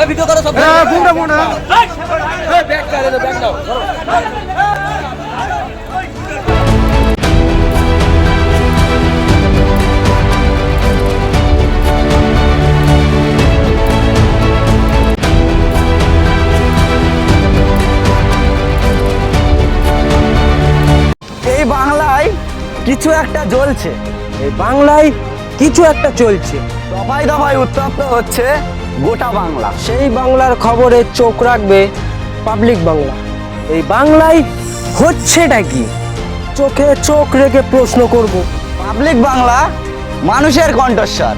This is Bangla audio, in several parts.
এই ভিডিও করো সব। কোনটা কোনটা? এই ব্যাগ দাও ব্যাগ দাও। এই বাংলায় কিছু একটা জ্বলছে এই বাংলায় কিছু একটা চলছে। দফায় দফায় উত্তপ্ত হচ্ছে গোটা বাংলা। সেই বাংলার খবরে চোখ রাখবে পাবলিক বাংলা। এই বাংলায় হচ্ছেটা কি? চোখে চোখ রেখে প্রশ্ন করব। পাবলিক বাংলা মানুষের কণ্ঠস্বর।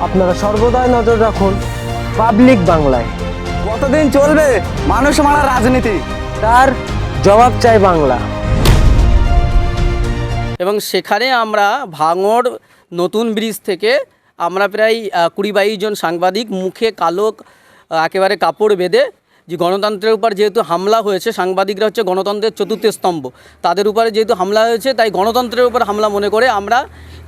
আপনারা সর্বদাই নজর রাখুন পাবলিক বাংলায়। কতদিন চলবে মানুষ মারা রাজনীতি? তার জবাব চাই বাংলা। এবং সেখানে আমরা ভাঙড় নতুন ব্রিজ থেকে আমরা প্রায় কুড়ি বাইশ জন সাংবাদিক মুখে কালো একেবারে কাপড় বেঁধে যে গণতন্ত্রের উপর যেহেতু হামলা হয়েছে, সাংবাদিকরা হচ্ছে গণতন্ত্রের চতুর্থ স্তম্ভ। তাদের উপরে যেহেতু হামলা হয়েছে, তাই গণতন্ত্রের উপর হামলা মনে করে আমরা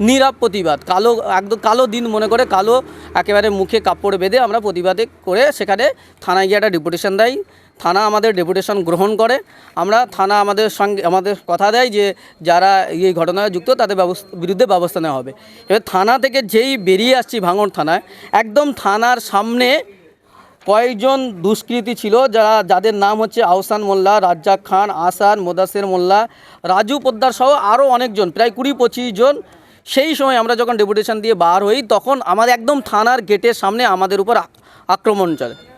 নীরব প্রতিবাদ, কালো, একদম কালো দিন মনে করে কালো, একেবারে মুখে কাপড় বেঁধে আমরা প্রতিবাদে করে সেখানে থানায় গিয়ে একটা ডেপুটেশন দেয়। থানা আমাদের ডেপুটেশন গ্রহণ করে। আমরা থানা আমাদের সঙ্গে, আমাদের কথা দেয় যে যারা এই ঘটনায় যুক্ত তাদের বিরুদ্ধে ব্যবস্থা নেওয়া হবে। এবার থানা থেকে যেই বেরিয়ে আসছি ভাঙড় থানায়, একদম থানার সামনে কয়েকজন দুষ্কৃতী ছিল যারা, যাদের নাম হচ্ছে আহসান মোল্লা, রাজ্জাক খান আসান মোদাসের মোল্লা, রাজু পোদ্দার সহ আরও অনেকজন, প্রায় কুড়ি পঁচিশ জন। সেই সময় আমরা যখন ডেপুটেশন দিয়ে বার হই, তখন আমাদের একদম থানার গেটের সামনে আমাদের উপর আক- আক্রমণ চলে।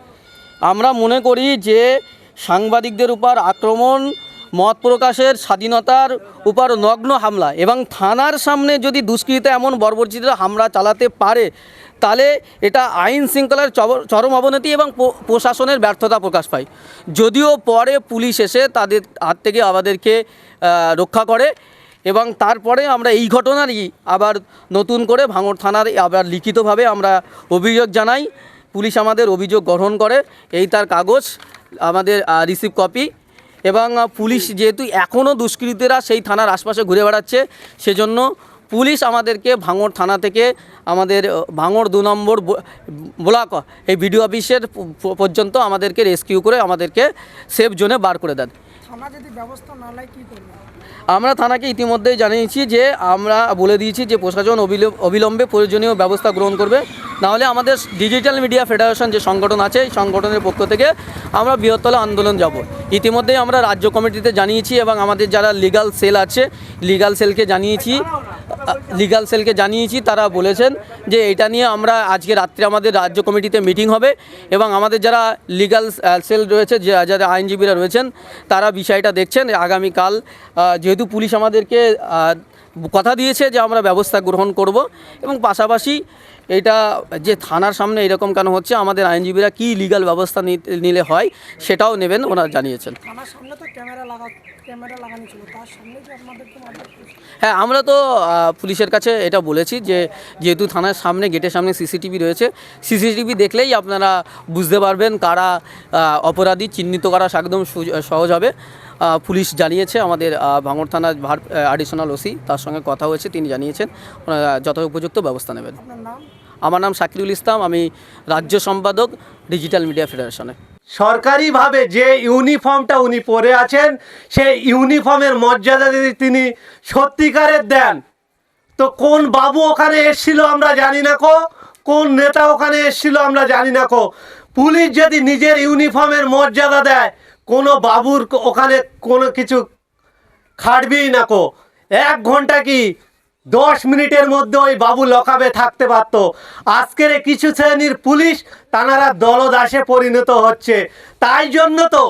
আমরা মনে করি যে সাংবাদিকদের উপর আক্রমণ, মত প্রকাশের স্বাধীনতার উপর নগ্ন হামলা এবং থানার সামনে যদি দুষ্কৃত এমন বর্বরচিত হামলা চালাতে পারে, তাহলে এটা আইন শৃঙ্খলার চরম অবনতি এবং প্রশাসনের ব্যর্থতা প্রকাশ পায়। যদিও পরে পুলিশ এসে তাদের হাত থেকে আমাদেরকে রক্ষা করে এবং তারপরে আমরা এই ঘটনারই আবার নতুন করে ভাঙড় থানার আবার লিখিতভাবে আমরা অভিযোগ জানাই। পুলিশ আমাদের অভিযোগ গ্রহণ করে এই তার কাগজ আমাদের রিসিভ কপি এবং পুলিশ যেহেতু এখনও দুষ্কৃতীরা সেই থানার আশপাশে ঘুরে বেড়াচ্ছে সেজন্য পুলিশ আমাদেরকে ভাঙড় থানা থেকে আমাদের ভাঙড় দু নম্বর ব্লক এই বিডিও অফিসের পর্যন্ত আমাদেরকে রেস্কিউ করে আমাদেরকে সেফ জোনে বার করে দেন। যদি ব্যবস্থা না নেয় আমরা থানাকে ইতিমধ্যেই জানিয়েছি যে আমরা বলে দিয়েছি যে প্রশাসন অবিল- অবিলম্বে প্রয়োজনীয় ব্যবস্থা গ্রহণ করবে। নাহলে আমাদের ডিজিটাল মিডিয়া ফেডারেশন যে সংগঠন আছে, এই সংগঠনের পক্ষ থেকে আমরা বৃহত্তলা আন্দোলন যাব। ইতিমধ্যেই আমরা রাজ্য কমিটিতে জানিয়েছি এবং আমাদের যারা লিগাল সেল আছে লিগাল সেলকে জানিয়েছি লিগাল সেলকে জানিয়েছি, তারা বলেছেন যে এটা নিয়ে আমরা আজকে রাত্রে আমাদের রাজ্য কমিটিতে মিটিং হবে এবং আমাদের যারা লিগাল সেল রয়েছে যারা আইনজীবীরা রয়েছেন, তারা বিষয়টা দেখছেন। আগামীকাল যেহেতু পুলিশ আমাদেরকে কথা দিয়েছে যে আমরা ব্যবস্থা গ্রহণ করব এবং পাশাপাশি এটা যে থানার সামনে এরকম কেন হচ্ছে, আমাদের আইনজীবীরা কি লিগাল ব্যবস্থা নিলে হয়, সেটাও নেবেন, ওনারা জানিয়েছেন। থানার সামনে তো ক্যামেরা লাগা ক্যামেরা লাগানো ছিল তার সামনে যে আপনাদেরকে হ্যাঁ আমরা তো পুলিশের কাছে এটা বলেছি যে যেহেতু থানার সামনে গেটের সামনে সিসিটিভি রয়েছে সিসিটিভি দেখলেই আপনারা বুঝতে পারবেন কারা অপরাধী চিহ্নিত করা একদম সহজ হবে। পুলিশ জানিয়েছে আমাদের ভাঙড় থানার ভার অ্যাডিশনাল ওসি তার সঙ্গে কথা হয়েছে তিনি জানিয়েছেন ওনারা যথোপযুক্ত ব্যবস্থা নেবেন। আমার নাম শাকিরুল ইসলাম আমি রাজ্য সম্পাদক ডিজিটাল মিডিয়া ফেডারেশনে। সরকারিভাবে যে ইউনিফর্মটা উনি পরে আছেন, সেই ইউনিফর্মের মর্যাদা যদি তিনি সত্যিকারের দেন, তো কোন বাবু ওখানে এসছিল আমরা জানি না কো, কোন নেতা ওখানে এসছিল আমরা জানি না কো। পুলিশ যদি নিজের ইউনিফর্মের মর্যাদা দেয়, কোনো বাবুর ওখানে কোনো কিছু খাটবেই না কো। এক ঘণ্টা কি দশ মিনিটের মধ্যে ওই বাবু লকাবে থাকতে পারত। আজকের কিছু শ্রেণির পুলিশ তানারা দলদাসে পরিণত হচ্ছে। তাই জন্য তো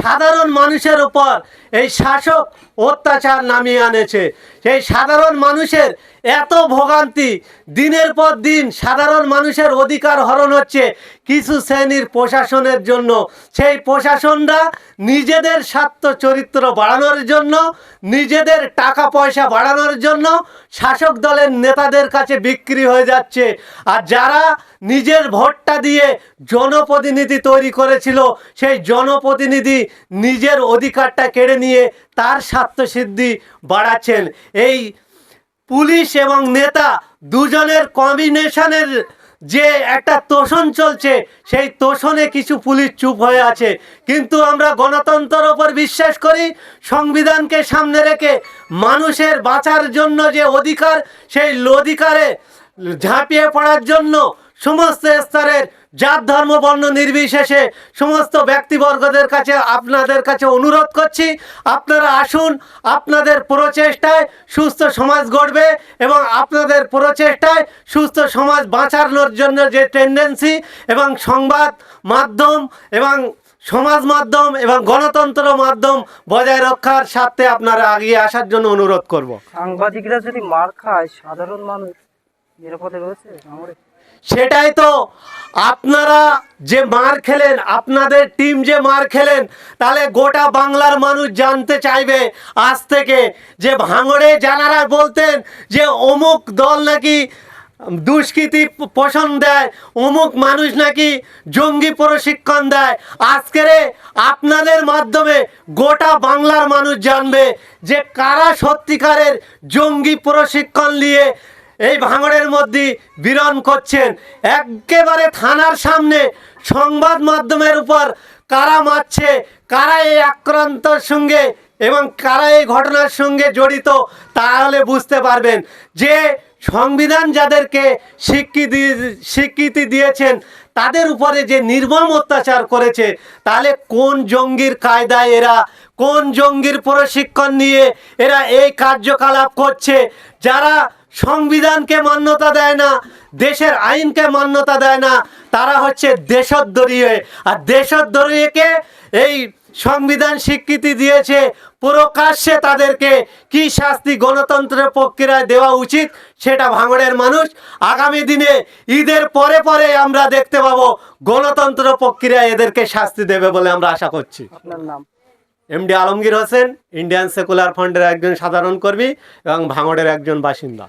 সাধারণ মানুষের উপর এই শাসক অত্যাচার নামিয়ে আনেছে। সেই সাধারণ মানুষের এত ভোগান্তি, দিনের পর দিন সাধারণ মানুষের অধিকার হরণ হচ্ছে কিছু শ্রেণির প্রশাসনের জন্য। সেই প্রশাসনরা নিজেদের স্বার্থ চরিত্র বাড়ানোর জন্য, নিজেদের টাকা পয়সা বাড়ানোর জন্য শাসক দলের নেতাদের কাছে বিক্রি হয়ে যাচ্ছে। আর যারা নিজের ভোটটা দিয়ে জনপ্রতিনিধি তৈরি করেছিল, সেই জনপ্রতিনিধি নিজের অধিকারটা কেড়ে নিয়ে তার স্বার্থসিদ্ধি বাড়াচ্ছেন। এই পুলিশ এবং নেতা দুজনের কম্বিনেশনের যে একটা তোষণ চলছে, সেই তোষণে কিছু পুলিশ চুপ হয়ে আছে। কিন্তু আমরা গণতন্ত্রের ওপর বিশ্বাস করি, সংবিধানকে সামনে রেখে মানুষের বাঁচার জন্য যে অধিকার, সেই অধিকারে ঝাঁপিয়ে পড়ার জন্য সমস্ত স্তরের জাত, ধর্ম, বর্ণ নির্বিশেষে সমস্ত ব্যক্তিবর্গদের কাছে আপনাদের কাছে অনুরোধ করছি, আপনারা আসুন, আপনাদের প্রচেষ্টায় সুস্থ সমাজ গড়বে এবং আপনাদের প্রচেষ্টায় সুস্থ সমাজ বাঁচানোর জন্য যে টেন্ডেন্সি এবং সংবাদ মাধ্যম এবং সমাজ মাধ্যম এবং গণতন্ত্র মাধ্যম বজায় রক্ষার স্বার্থে আপনারা এগিয়ে আসার জন্য অনুরোধ করব। সাংবাদিকরা যদি মার খায়, সাধারণ মানুষ নিরাপদে রয়েছে? সেটাই তো। আপনারা যে মার খেলেন, আপনাদের টিম যে মার খেলেন, তাহলে গোটা বাংলার মানুষ জানতে চাইবে আজ থেকে যে ভাঙড়ে জানারা বলতেন যে অমুক দল নাকি দুষ্কৃতি পোষণ দেয়, অমুক মানুষ নাকি জঙ্গি প্রশিক্ষণ দেয়। আজকেরে আপনাদের মাধ্যমে গোটা বাংলার মানুষ জানবে যে কারা সত্যিকারের জঙ্গি প্রশিক্ষণ নিয়ে এই ভাঙড়ের মধ্যে বিরণ করছেন। একেবারে থানার সামনে সংবাদ মাধ্যমের উপর কারা মারছে, কারা এই আক্রান্তর সঙ্গে এবং কারা এই ঘটনার সঙ্গে জড়িত, তাহলে বুঝতে পারবেন। যে সংবিধান যাদেরকে স্বীকৃতি স্বীকৃতি দিয়েছেন, তাদের উপরে যে নির্মম অত্যাচার করেছে, তাহলে কোন জঙ্গির কায়দায় এরা, কোন জঙ্গির প্রশিক্ষণ নিয়ে এরা এই কার্যকলাপ করছে? যারা সংবিধানকে মান্যতা দেয় না দেশের আইনকে মান্যতা দেয় না তারা হচ্ছে দেশদ্রোহী। আর দেশদ্রোহীকে এই সংবিধান স্বীকৃতি দিয়েছে প্রকাশ্যে তাদেরকে কি শাস্তি গণতন্ত্রের প্রক্রিয়ায় দেওয়া উচিত সেটা ভাঙড়ের মানুষ আগামী দিনে ঈদের পরে পরে আমরা দেখতে পাবো গণতন্ত্র প্রক্রিয়ায় এদেরকে শাস্তি দেবে বলে আমরা আশা করছি। আপনার নাম? MD Alamgir Hossain Indian secular ফান্ডের একজন সাধারণ কর্মী এবং ভাঙড়ের একজন বাসিন্দা।